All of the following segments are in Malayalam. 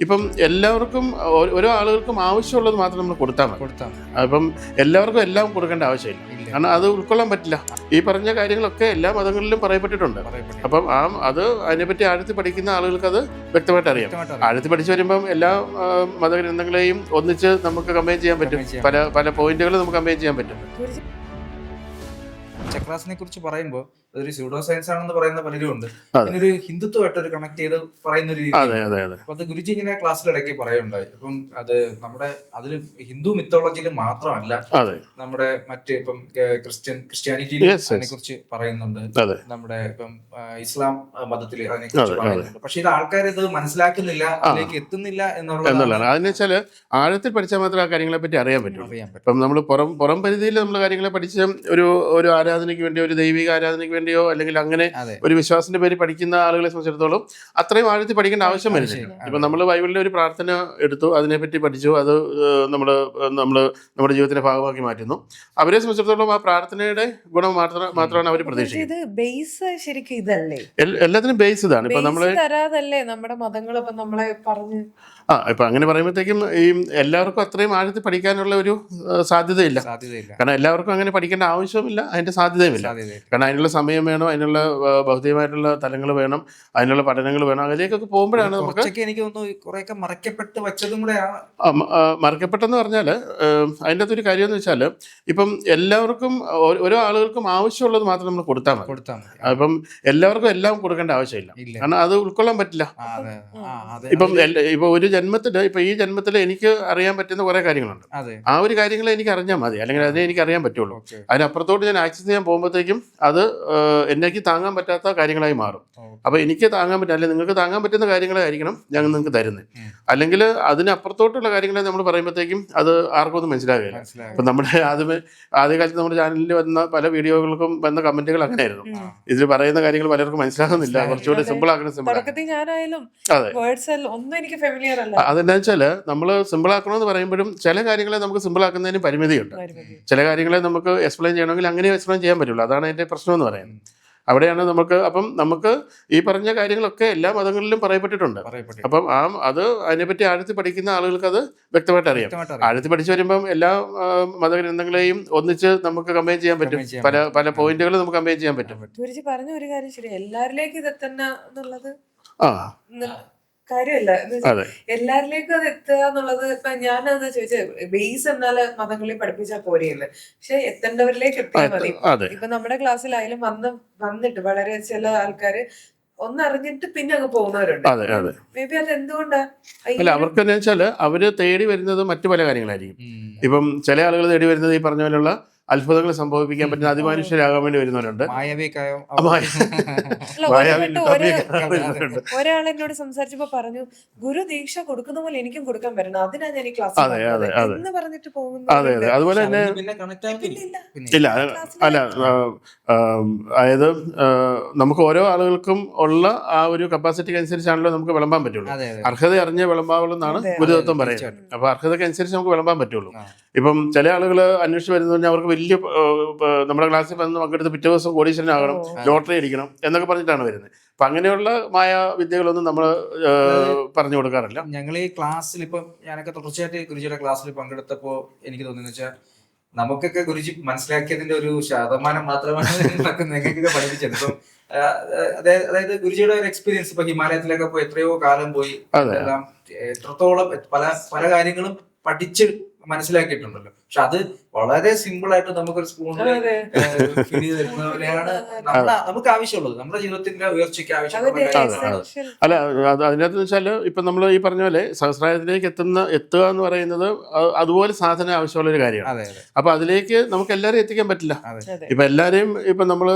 ഇപ്പം എല്ലാവർക്കും ഓരോ ആളുകൾക്കും ആവശ്യമുള്ളത് മാത്രം നമ്മൾ കൊടുത്താൽ മതി. കൊടുത്താൽ അപ്പം എല്ലാവർക്കും എല്ലാം കൊടുക്കേണ്ട ആവശ്യമില്ല. കാരണം അത് ഉൾക്കൊള്ളാൻ പറ്റില്ല. ഈ പറഞ്ഞ കാര്യങ്ങളൊക്കെ എല്ലാ മതങ്ങളിലും പറയപ്പെട്ടിട്ടുണ്ട്. പറയപ്പെടും. അപ്പം ആ അത് അതിനെപ്പറ്റി ആഴത്തിൽ പഠിക്കുന്ന ആളുകൾക്ക് അത് വ്യക്തമായിട്ട് അറിയാം. ആഴത്തിൽ ആഴത്തി പഠിച്ചു വരുമ്പം എല്ലാ മതഗ്രന്ഥങ്ങളെയും ഒന്നിച്ച് നമുക്ക് കമ്പയർ ചെയ്യാൻ പറ്റും. പല പല പോയിന്റുകൾ നമുക്ക് കമ്പയർ ചെയ്യാൻ പറ്റും. ചക്രാസിനെ കുറിച്ച് പറയുമ്പോൾ അതൊരു സ്യൂഡോ സയൻസ് ആണെന്ന് പറയുന്ന പലരും ഉണ്ട്. അതിനൊരു ഹിന്ദുത്വമായിട്ട് ഒരു കണക്ട് ചെയ്ത് പറയുന്ന ഒരു അപ്പൊ അത് ഗുരുജി ഇങ്ങനെ ക്ലാസ്സിൽ ക്ലാസ്സിലിടയ്ക്ക് പറയുണ്ടായി അപ്പം അത് നമ്മുടെ അതിൽ ഹിന്ദു മിത്തോളജിയിൽ മാത്രമല്ല നമ്മുടെ മറ്റ് ഇപ്പം ക്രിസ്ത്യൻ ക്രിസ്ത്യാനിറ്റിയിൽ. അതിനെ കുറിച്ച് പറയുന്നുണ്ട്. നമ്മുടെ ഇപ്പം ഇസ്ലാം മതത്തിൽ അതിനെ കുറിച്ച് പറയുന്നുണ്ട്. പക്ഷെ ഇത് ആൾക്കാർ ഇത് മനസ്സിലാക്കുന്നില്ല അതിലേക്ക് എത്തുന്നില്ല എന്നുള്ളതാണ് അതിന് വെച്ചാൽ ആഴത്തിൽ പഠിച്ചാൽ മാത്രമേ ആ കാര്യങ്ങളെ പറ്റി അറിയാൻ പറ്റുള്ളൂ. പറ്റും. ഇപ്പം നമ്മൾ പുറം പുറം പരിധിയിൽ നമ്മൾ കാര്യങ്ങളെ പഠിച്ച ഒരു ഒരു ആരാധനയ്ക്ക് വേണ്ടി ഒരു ദൈവിക ആരാധനയ്ക്ക് വേണ്ടിയോ അല്ലെങ്കിൽ അങ്ങനെ ഒരു വിശ്വാസത്തിന്റെ പേര് പഠിക്കുന്ന ആളുകളെ സംബന്ധിച്ചിടത്തോളം അത്രയും ആഴത്തിൽ പഠിക്കേണ്ട ആവശ്യം വരുന്നില്ല. ഇപ്പൊ നമ്മൾ ബൈബിളിലെ ഒരു പ്രാർത്ഥന എടുത്തു അതിനെപ്പറ്റി പഠിച്ചു അത് നമ്മൾ നമ്മൾ നമ്മുടെ ജീവിതത്തിന്റെ ഭാഗമാക്കി മാറ്റുന്നു. അവരെ സംബന്ധിച്ചിടത്തോളം ആ പ്രാർത്ഥനയുടെ ഗുണം മാത്രം മാത്രമാണ് അവർ പ്രതീക്ഷിക്കുന്നത്. ബേസ് ശരിക്കും ഇതല്ലേ? എല്ലാത്തിനും ബേസ് ഇതാണ്. ഇപ്പൊ നമ്മൾ തരാതല്ലേ നമ്മുടെ മതങ്ങൾ നമ്മളെ പറഞ്ഞ്? ആ ഇപ്പൊ അങ്ങനെ പറയുമ്പോഴത്തേക്കും ഈ എല്ലാവർക്കും അത്രയും ആഴത്തിൽ പഠിക്കാനുള്ള ഒരു സാധ്യതയില്ല. കാരണം എല്ലാവർക്കും അങ്ങനെ പഠിക്കേണ്ട ആവശ്യവുമില്ല അതിന്റെ സാധ്യതയുമില്ല. ഇല്ല കാരണം അതിനുള്ള സമയം വേണം അതിനുള്ള ഭൗതികമായിട്ടുള്ള തലങ്ങൾ വേണം അതിനുള്ള പഠനങ്ങൾ വേണം അതിലേക്കൊക്കെ പോകുമ്പോഴാണ് നമുക്ക് എനിക്ക് തോന്നുന്നു കുറെയൊക്കെ മറയ്ക്കപ്പെട്ട് വെച്ചതും കൂടെ മറക്കപ്പെട്ടെന്ന് പറഞ്ഞാൽ അതിന്റെ അകത്തൊരു കാര്യം എന്ന് വെച്ചാൽ ഇപ്പം എല്ലാവർക്കും ഓരോ ആളുകൾക്കും ആവശ്യമുള്ളത് മാത്രം നമ്മൾ കൊടുത്താൽ മതി. കൊടുത്താൽ മതി. അപ്പം എല്ലാവർക്കും എല്ലാം കൊടുക്കേണ്ട ആവശ്യമില്ല. കാരണം അത് ഉൾക്കൊള്ളാൻ പറ്റില്ല. അതെ. ഇപ്പം ഇപ്പൊ ഒരു ജന്മത്തിൽ ഇപ്പൊ ഈ ജന്മത്തിൽ എനിക്ക് അറിയാൻ പറ്റുന്ന കുറെ കാര്യങ്ങളുണ്ട്. അതെ. ആ ഒരു കാര്യങ്ങളെ എനിക്ക് അറിഞ്ഞാൽ മതി. അല്ലെങ്കിൽ അതിനെ എനിക്ക് അറിയാൻ പറ്റുള്ളൂ. അതിനപ്പുറത്തോട്ട് ഞാൻ ആക്സസ് ചെയ്യാൻ പോകുമ്പോഴത്തേക്കും അത് ഏഹ്, എന്നേക്ക് താങ്ങാൻ പറ്റാത്ത കാര്യങ്ങളായി മാറും. അപ്പോൾ എനിക്ക് താങ്ങാൻ പറ്റും അല്ലെങ്കിൽ നിങ്ങൾക്ക് താങ്ങാൻ പറ്റുന്ന കാര്യങ്ങളായിരിക്കണം ഞങ്ങൾ നിങ്ങൾക്ക് തരുന്നത് അല്ലെങ്കിൽ അതിനപ്പുറത്തോട്ടുള്ള കാര്യങ്ങളെ നമ്മൾ പറയുമ്പോഴത്തേക്കും അത് ആർക്കും ഒന്നും മനസ്സിലാകില്ല അപ്പം നമ്മുടെ ആദ്യമേ ആദ്യകാലത്ത് നമ്മുടെ ചാനലിൽ വന്ന പല വീഡിയോകൾക്കും വന്ന കമന്റുകൾ അങ്ങനെയായിരുന്നു. ആയിരുന്നു ഇതിൽ പറയുന്ന കാര്യങ്ങൾ പലർക്കും മനസ്സിലാകുന്നില്ല കുറച്ചുകൂടി സിമ്പിൾ ആക്കണം സിമ്പിൾ അതെ. എനിക്ക് അതെന്താ വെച്ചാൽ നമ്മൾ സിമ്പിൾ ആക്കണമെന്ന് പറയുമ്പോഴും ചില കാര്യങ്ങളെ നമുക്ക് സിമ്പിൾ ആക്കുന്നതിന് പരിമിതിയുണ്ട്. ചില കാര്യങ്ങളെ നമുക്ക് എക്സ്പ്ലെയിൻ ചെയ്യണമെങ്കിൽ അങ്ങനെ എക്സ്പ്ലെയിൻ ചെയ്യാൻ പറ്റുള്ളൂ. അതാണ് അതിന്റെ പ്രശ്നം എന്ന് പറയുന്നത്. അവിടെയാണ് നമുക്ക് അപ്പം നമുക്ക് ഈ പറഞ്ഞ കാര്യങ്ങളൊക്കെ എല്ലാ മതങ്ങളിലും പറയപ്പെട്ടിട്ടുണ്ട്. അപ്പം ആ അത് അതിനെപ്പറ്റി ആഴത്തിൽ പഠിക്കുന്ന ആളുകൾക്ക് അത് വ്യക്തമായിട്ട് അറിയാം. ആഴത്തിൽ പഠിച്ചു വരുമ്പം എല്ലാ മതഗ്രന്ഥങ്ങളെയും ഒന്നിച്ച് നമുക്ക് കമ്പയർ ചെയ്യാൻ പറ്റും. പല പല പോയിന്റുകൾ നമുക്ക് കമ്പയർ ചെയ്യാൻ പറ്റും. പറഞ്ഞ ഒരു കാര്യം ശരി എല്ലാവരിലേക്കും ഇത് എത്തന്ന എന്നുള്ളത് ആ. കാര്യമല്ല. എല്ലാരിലേക്കും അത് എത്തുക എന്നുള്ളത് ഇപ്പൊ ഞാനത് ചോദിച്ചത് ബേസ് എന്നാൽ മതങ്ങളിൽ പഠിപ്പിച്ചാൽ പോരെയല്ലേ പക്ഷെ എത്തേണ്ടവരിലേക്ക് എത്തിയാൽ മതി. ഇപ്പൊ നമ്മുടെ ക്ലാസ്സിലായാലും വന്ന് വന്നിട്ട് വളരെ ചില ആൾക്കാര് ഒന്നറിഞ്ഞിട്ട് പിന്നെ അങ്ങ് പോകുന്നവരുണ്ട്. അതെ അതെ. മേ ബി അത് എന്തുകൊണ്ടാ? അല്ല അവർക്ക് വെച്ചാൽ അവർ തേടി വരുന്നത് മറ്റു പല കാര്യങ്ങളായിരിക്കും. ഇപ്പം ചില ആളുകൾ തേടി വരുന്നത് ഈ പറഞ്ഞ പോലെയുള്ള അത്ഭുതങ്ങൾ സംഭവിപ്പിക്കാൻ പറ്റുന്ന അതിമനുഷ്യരാകാൻ വേണ്ടി വരുന്നവരുണ്ട്. ഒരാൾ എന്നോട് സംസാരിച്ചപ്പോ പറഞ്ഞു ഗുരു ദീക്ഷ കൊടുക്കുന്ന പോലെ എനിക്കും കൊടുക്കാൻ പറ്റണം അതിനാ ഞാൻ ഈ ക്ലാസ് അതെ, അതെ, അതെ. എന്ന് പറഞ്ഞിട്ട് അതെ പോകുന്നു അതെ അതുപോലെ തന്നെ ഇല്ല. അല്ല അതായത് നമുക്ക് ഓരോ ആളുകൾക്കും ഉള്ള ആ ഒരു കപ്പാസിറ്റിക്ക് അനുസരിച്ചാണല്ലോ നമുക്ക് വിളമ്പാൻ പറ്റുള്ളൂ. അതെ അതെ. അർഹത അറിഞ്ഞ വിളമ്പാവുള്ളൂ എന്നാണ് അതെ, ഗുരുതത്വം പറയുന്നത്. അപ്പൊ അർഹതയ്ക്ക് അനുസരിച്ച് നമുക്ക് വിളമ്പാൻ പറ്റുള്ളൂ. ഇപ്പം ചില ആളുകൾ അന്വേഷിച്ച് വരുന്നത് പറഞ്ഞാൽ അവർക്ക് വലിയ നമ്മുടെ ക്ലാസ്സിൽ വന്ന് പങ്കെടുത്ത് പിറ്റേ ദിവസം കോടീശ്വരനാകണം. ലോട്ടറി അടിക്കണം എന്നൊക്കെ പറഞ്ഞിട്ടാണ് വരുന്നത്. അപ്പൊ അങ്ങനെയുള്ള മായ വിദ്യകളൊന്നും നമ്മൾ പറഞ്ഞു കൊടുക്കാറില്ല. ഞങ്ങൾ ഈ ക്ലാസ്സിൽ ഇപ്പം ഞാനൊക്കെ തുടർച്ചയായിട്ട് ഗുരുജിയുടെ ക്ലാസ്സിൽ പങ്കെടുത്തപ്പോ എനിക്ക് തോന്നുന്നു വെച്ചാൽ നമുക്കൊക്കെ ഗുരുജി മനസ്സിലാക്കിയതിന്റെ ഒരു ശതമാനം മാത്രമാണ് നിങ്ങൾക്കൊക്കെ പഠിപ്പിച്ചത്. ഇപ്പം അതായത് ഗുരുജിയുടെ ഒരു എക്സ്പീരിയൻസ് ഇപ്പൊ ഹിമാലയത്തിലൊക്കെ പോയി എത്രയോ കാലം പോയി എത്രത്തോളം പല പല കാര്യങ്ങളും പഠിച്ച് മനസ്സിലാക്കിയിട്ടുണ്ടല്ലോ. പക്ഷെ അത് വളരെ സിമ്പിൾ ആയിട്ട് നമുക്കൊരു സ്പൂണിൽ ചെയ്ത് തരുന്ന പോലെയാണ് നമുക്ക് ആവശ്യമുള്ളത്. നമ്മുടെ ജീവിതത്തിന്റെ ഉയർച്ചയ്ക്ക് ആവശ്യമുള്ള അല്ല അത് അതിനകത്ത് വെച്ചാൽ ഇപ്പൊ നമ്മൾ ഈ പറഞ്ഞ പോലെ സഹസ്രായത്തിലേക്ക് എത്തുന്ന എത്തുക എന്ന് പറയുന്നത് അതുപോലെ സാധനം ആവശ്യമുള്ള ഒരു കാര്യമാണ് അപ്പൊ അതിലേക്ക് നമുക്ക് എല്ലാവരെയും എത്തിക്കാൻ പറ്റില്ല. ഇപ്പൊ എല്ലാവരെയും ഇപ്പൊ നമ്മൾ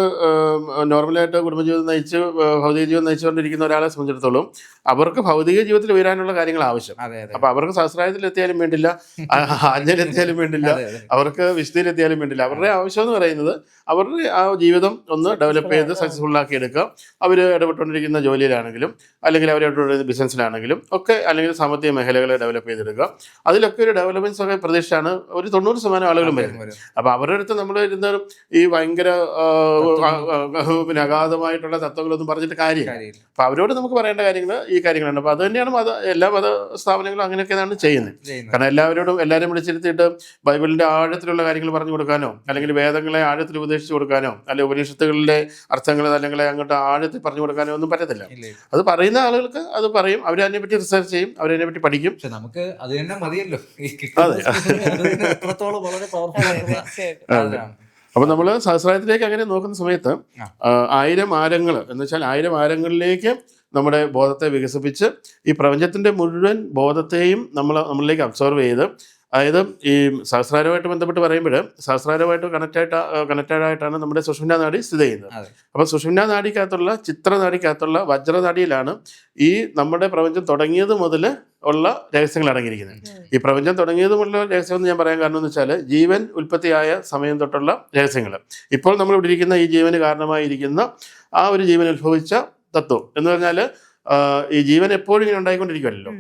നോർമലായിട്ട് കുടുംബജീവിതം നയിച്ച് ഭൗതിക ജീവിതം നയിച്ചുകൊണ്ടിരിക്കുന്ന ഒരാളെ സംബന്ധിച്ചിടത്തോളം അവർക്ക് ഭൗതിക ജീവിതത്തിൽ ഉയരാനുള്ള കാര്യങ്ങൾ ആവശ്യം അപ്പൊ അവർക്ക് സഹസ്രായത്തിൽ എത്തിയാലും വേണ്ടില്ല ആ, ആജ്ഞയിലെത്തിയാലും വേണ്ടില്ല. അവർക്ക് വിശുദ്ധിയിലെത്തിയാലും വേണ്ടില്ല അവരുടെ ആവശ്യം എന്ന് പറയുന്നത് അവരുടെ ആ ജീവിതം ഒന്ന് ഡെവലപ്പ് ചെയ്ത് സക്സസ്ഫുൾ ആക്കി എടുക്കുക അവർ ഇടപെട്ടുകൊണ്ടിരിക്കുന്ന ജോലിയിലാണെങ്കിലും അല്ലെങ്കിൽ അവർ ഇടപെട്ടുകൊണ്ടിരിക്കുന്ന ബിസിനസ്സിലാണെങ്കിലും ഒക്കെ അല്ലെങ്കിൽ സാമ്പത്തിക മേഖലകളെ ഡെവലപ്പ് ചെയ്തെടുക്കുക. അതിലൊക്കെ ഒരു ഡെവലപ്മെന്റ്സ് ഒക്കെ പ്രതീക്ഷയാണ് ഒരു തൊണ്ണൂറ് ശതമാനം ആളുകളും വരുന്നത്. വരും. അപ്പൊ അവരുടെ അടുത്ത് നമ്മൾ ഇരുന്ന് ഈ ഭയങ്കര പിന്നെ അഗാധമായിട്ടുള്ള തത്വങ്ങളൊന്നും പറഞ്ഞിട്ട് കാര്യമില്ല. അപ്പോൾ അപ്പൊ അവരോട് നമുക്ക് പറയേണ്ട കാര്യങ്ങൾ ഈ കാര്യങ്ങളാണ്. അപ്പൊ അത് തന്നെയാണ് മത എല്ലാ മത സ്ഥാപനങ്ങളും അങ്ങനെയൊക്കെയാണ് ചെയ്യുന്നത്. ചെയ്യുന്നത്. കാരണം എല്ലാവരോടും എല്ലാവരും വിളിച്ചിരുത്തിയിട്ട് ബൈബിളിന്റെ ആഴത്തിലുള്ള കാര്യങ്ങൾ പറഞ്ഞു കൊടുക്കാനോ അല്ലെങ്കിൽ വേദങ്ങളെ ആഴത്തിൽ ഉപദേശിച്ചു കൊടുക്കാനോ അല്ലെങ്കിൽ ഉപനിഷത്തുകളിലെ അർത്ഥങ്ങൾ അല്ലെങ്കിൽ അങ്ങോട്ട് ആഴത്തിൽ പറഞ്ഞു കൊടുക്കാനോ ഒന്നും പറ്റത്തില്ല. അത് പറയുന്ന ആളുകൾക്ക് അത് പറയും അവരതിനെ പറ്റി റിസർച്ച് ചെയ്യും അവരതിനെ പറ്റി പഠിക്കും. പക്ഷെ നമുക്ക് അത് തന്നെ മതിയല്ലോ. അതെ. എത്രത്തോളം വളരെ പവർഫുൾ അപ്പൊ നമ്മൾ സഹസ്രായത്തിലേക്ക് അങ്ങനെ നോക്കുന്ന സമയത്ത് ആയിരം ആരങ്ങൾ എന്ന് വെച്ചാൽ ആയിരം ആരങ്ങളിലേക്ക് നമ്മുടെ ബോധത്തെ വികസിപ്പിച്ച് ഈ പ്രപഞ്ചത്തിന്റെ മുഴുവൻ ബോധത്തെയും നമ്മൾ നമ്മളിലേക്ക് അബ്സോർവ് ചെയ്ത് അതായത് ഈ സഹസ്രാരവുമായിട്ട് ബന്ധപ്പെട്ട് പറയുമ്പോൾ സഹസ്രാരവുമായിട്ട് കണക്റ്റായിട്ട് കണക്റ്റഡ് ആയിട്ടാണ് നമ്മുടെ സുഷുമ്ന നാടി സ്ഥിതി ചെയ്യുന്നത്. അപ്പോൾ സുഷുമ്ന നാടിക്കകത്തുള്ള ചിത്രനാടിക്കകത്തുള്ള വജ്രനാടിയിലാണ് ഈ നമ്മുടെ പ്രപഞ്ചം തുടങ്ങിയത് മുതൽ ഉള്ള രഹസ്യങ്ങൾ അടങ്ങിയിരിക്കുന്നത്. ഈ പ്രപഞ്ചം തുടങ്ങിയത് മുതലുള്ള രഹസ്യം എന്ന് ഞാൻ പറയാൻ കാരണം എന്ന് വെച്ചാൽ ജീവൻ ഉൽപ്പത്തിയായ സമയം തൊട്ടുള്ള രഹസ്യങ്ങൾ ഇപ്പോൾ നമ്മൾ ഇവിടെ ഇരിക്കുന്ന ഈ ജീവന് കാരണമായിരിക്കുന്ന ആ ഒരു ജീവൻ ഉത്ഭവിച്ച തത്വം എന്ന് പറഞ്ഞാൽ ഈ ജീവൻ എപ്പോഴും ഇങ്ങനെ ഉണ്ടായിക്കൊണ്ടിരിക്കുമല്ലോ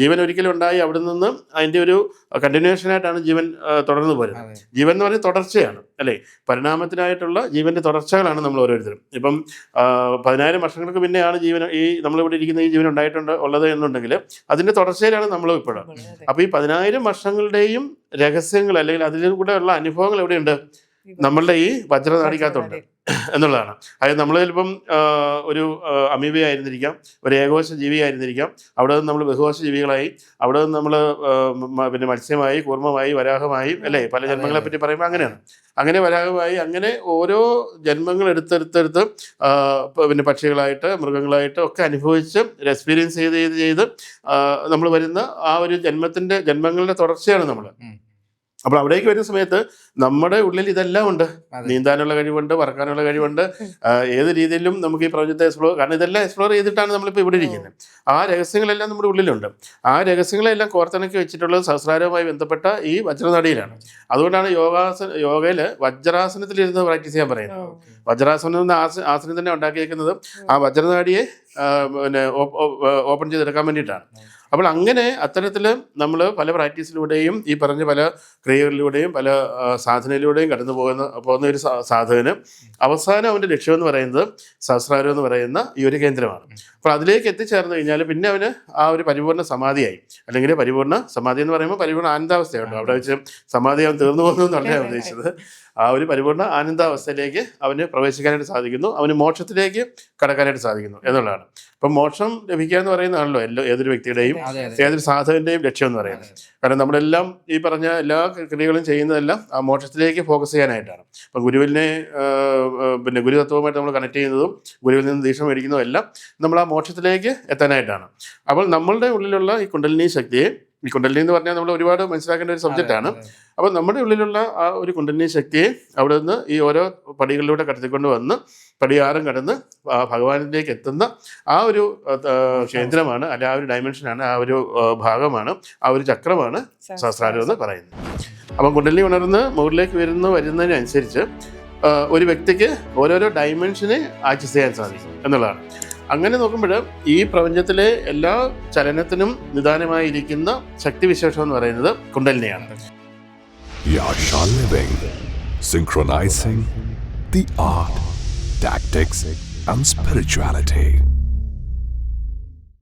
ജീവൻ ഒരിക്കലും ഉണ്ടായി അവിടെ നിന്ന് അതിന്റെ ഒരു കണ്ടിന്യൂഷൻ ആയിട്ടാണ് ജീവൻ തുടർന്നു പോരുന്നത്. ജീവൻ എന്ന് പറയുന്നത് തുടർച്ചയാണ് അല്ലേ? പരിണാമത്തിനായിട്ടുള്ള ജീവന്റെ തുടർച്ചകളാണ് നമ്മൾ ഓരോരുത്തരും. ഇപ്പം പതിനായിരം വർഷങ്ങൾക്ക് പിന്നെയാണ് ജീവൻ ഈ നമ്മളിവിടെ ഇരിക്കുന്ന ഈ ജീവൻ ഉണ്ടായിട്ടുണ്ട് ഉള്ളത് എന്നുണ്ടെങ്കിൽ അതിന്റെ തുടർച്ചയിലാണ് നമ്മൾ ഇപ്പോഴും. അപ്പോൾ അപ്പൊ ഈ പതിനായിരം വർഷങ്ങളുടെയും രഹസ്യങ്ങൾ അല്ലെങ്കിൽ അതിലൂടെ ഉള്ള അനുഭവങ്ങൾ എവിടെയുണ്ട്? നമ്മളുടെ ഈ വജ്രനാടിക്കകത്തുണ്ട് എന്നുള്ളതാണ്. അതായത് നമ്മൾ ചിലപ്പം ഒരു അമീബ ആയിരുന്നിരിക്കാം ഒരു ഏകോശ ജീവി ആയിരുന്നിരിക്കാം അവിടെ നിന്ന് നമ്മൾ ബഹുകോശ ജീവികളായി അവിടെ നിന്ന് നമ്മൾ പിന്നെ മത്സ്യമായി കൂർമ്മമായി വരാഹമായി അല്ലേ? പല ജന്മങ്ങളെ പറ്റി പറയുമ്പോൾ അങ്ങനെയാണ്. അങ്ങനെ വരാഹമായി അങ്ങനെ ഓരോ ജന്മങ്ങൾ എടുത്തെടുത്തെടുത്ത് പിന്നെ പക്ഷികളായിട്ട് മൃഗങ്ങളായിട്ട് ഒക്കെ അനുഭവിച്ച് എക്സ്പീരിയൻസ് ചെയ്ത് ചെയ്ത് ചെയ്ത് നമ്മൾ വരുന്ന ആ ഒരു ജന്മത്തിന്റെ ജന്മങ്ങളുടെ തുടർച്ചയാണ് നമ്മൾ. അപ്പോൾ അവിടേക്ക് വരുന്ന സമയത്ത് നമ്മുടെ ഉള്ളിൽ ഇതെല്ലാം ഉണ്ട്. നീന്താനുള്ള കഴിവുണ്ട് പറക്കാനുള്ള കഴിവുണ്ട് ഏത് രീതിയിലും നമുക്ക് ഈ പ്രപഞ്ചത്തെ എക്സ്പ്ലോർ കാരണം ഇതെല്ലാം എക്സ്പ്ലോർ ചെയ്തിട്ടാണ് നമ്മളിപ്പോൾ ഇവിടെ ഇരിക്കുന്നത്. ആ രഹസ്യങ്ങളെല്ലാം നമ്മുടെ ഉള്ളിലുണ്ട്. ആ രഹസ്യങ്ങളെല്ലാം കോർത്തിണക്കി വെച്ചിട്ടുള്ളത് സഹസ്രാരവുമായി ബന്ധപ്പെട്ട ഈ വജ്രനടിയിലാണ്. അതുകൊണ്ടാണ് യോഗാസന യോഗയിൽ വജ്രാസനത്തിലിരുന്ന് പ്രാക്ടീസ് ചെയ്യാൻ പറയുന്നത്. വജ്രാസനം എന്ന ആസ- ആസനം തന്നെ ഉണ്ടാക്കിയിരിക്കുന്നത് ആ വജ്രനാടിയെ പിന്നെ ഓപ്പൺ ചെയ്തെടുക്കാൻ വേണ്ടിയിട്ടാണ്. അപ്പോൾ അങ്ങനെ അത്തരത്തിൽ നമ്മൾ പല പ്രാക്ടീസിലൂടെയും ഈ പറഞ്ഞ പല ക്രിയകളിലൂടെയും പല സാധനയിലൂടെയും കടന്നു പോകുന്ന പോകുന്ന ഒരു സാധകന് അവസാനം അവന്റെ ലക്ഷ്യം എന്ന് പറയുന്നത് സഹസ്രാരം എന്ന് പറയുന്ന ഈ ഒരു കേന്ദ്രമാണ്. അപ്പോൾ അതിലേക്ക് എത്തിച്ചേർന്ന് കഴിഞ്ഞാൽ പിന്നെ അവന് ആ ഒരു പരിപൂർണ സമാധിയായി. അല്ലെങ്കിൽ പരിപൂർണ സമാധി എന്ന് പറയുമ്പോൾ പരിപൂർണ ആനന്ദാവസ്ഥയുണ്ട് അവിടെ വെച്ച് സമാധി അവൻ തീർന്നു പോകുന്നു എന്നല്ല ഉദ്ദേശിച്ചത്. ആ ഒരു പരിപൂർണ ആനന്ദാവസ്ഥയിലേക്ക് അവന് പ്രവേശിക്കാനായിട്ട് സാധിക്കുന്നു. അവന് മോക്ഷത്തിലേക്ക് കടക്കാനായിട്ട് സാധിക്കുന്നു എന്നുള്ളതാണ്. അപ്പം മോക്ഷം ലഭിക്കുക എന്ന് പറയുന്നതാണല്ലോ എല്ലാ ഏതൊരു വ്യക്തിയുടെയും ഏതൊരു സാധകന്റെയും ലക്ഷ്യം എന്ന് പറയുന്നത്. കാരണം നമ്മളെല്ലാം ഈ പറഞ്ഞ എല്ലാ ക്രിയകളും ചെയ്യുന്നതെല്ലാം ആ മോക്ഷത്തിലേക്ക് ഫോക്കസ് ചെയ്യാനായിട്ടാണ്. അപ്പം ഗുരുവിനെ പിന്നെ ഗുരുതത്വവുമായിട്ട് നമ്മൾ കണക്ട് ചെയ്യുന്നതും ഗുരുവിൽ നിന്ന് ദീക്ഷ മേടിക്കുന്നതും എല്ലാം നമ്മൾ ആ മോക്ഷത്തിലേക്ക് എത്താനായിട്ടാണ്. അപ്പോൾ നമ്മളുടെ ഉള്ളിലുള്ള ഈ കുണ്ടലിനി ശക്തിയെ ഈ കുണ്ടലിനി എന്ന് പറഞ്ഞാൽ നമ്മൾ ഒരുപാട് മനസ്സിലാക്കേണ്ട ഒരു സബ്ജക്റ്റ് ആണ്. അപ്പോൾ നമ്മുടെ ഉള്ളിലുള്ള ആ ഒരു കുണ്ടലിനി ശക്തിയെ അവിടെ നിന്ന് ഈ ഓരോ പടികളിലൂടെ കടത്തിക്കൊണ്ട് വന്ന് പടിയാറും കടന്ന് ഭഗവാനിലേക്ക് എത്തുന്ന ആ ഒരു കേന്ദ്രമാണ് അല്ല ആ ഒരു ഡയമെൻഷനാണ് ആ ഒരു ഭാഗമാണ് ആ ഒരു ചക്രമാണ് സഹസ്രാരം എന്ന് പറയുന്നത്. അപ്പം കുണ്ടലിനി ഉണർന്ന് മുകളിലേക്ക് വരുന്ന വരുന്നതിനനുസരിച്ച് ഒരു വ്യക്തിക്ക് ഓരോരോ ഡയമെൻഷനെ ആക്സസ് ചെയ്യാൻ സാധിക്കും എന്നുള്ളതാണ്. അങ്ങനെ നോക്കുമ്പോൾ ഈ പ്രപഞ്ചത്തിലെ എല്ലാ ചലനത്തിനും നിദാനമായിരിക്കുന്ന ശക്തിവിശേഷം എന്ന് പറയുന്നത് കുണ്ടലിനെയാണ് synchronizing the art, tactics, and spirituality.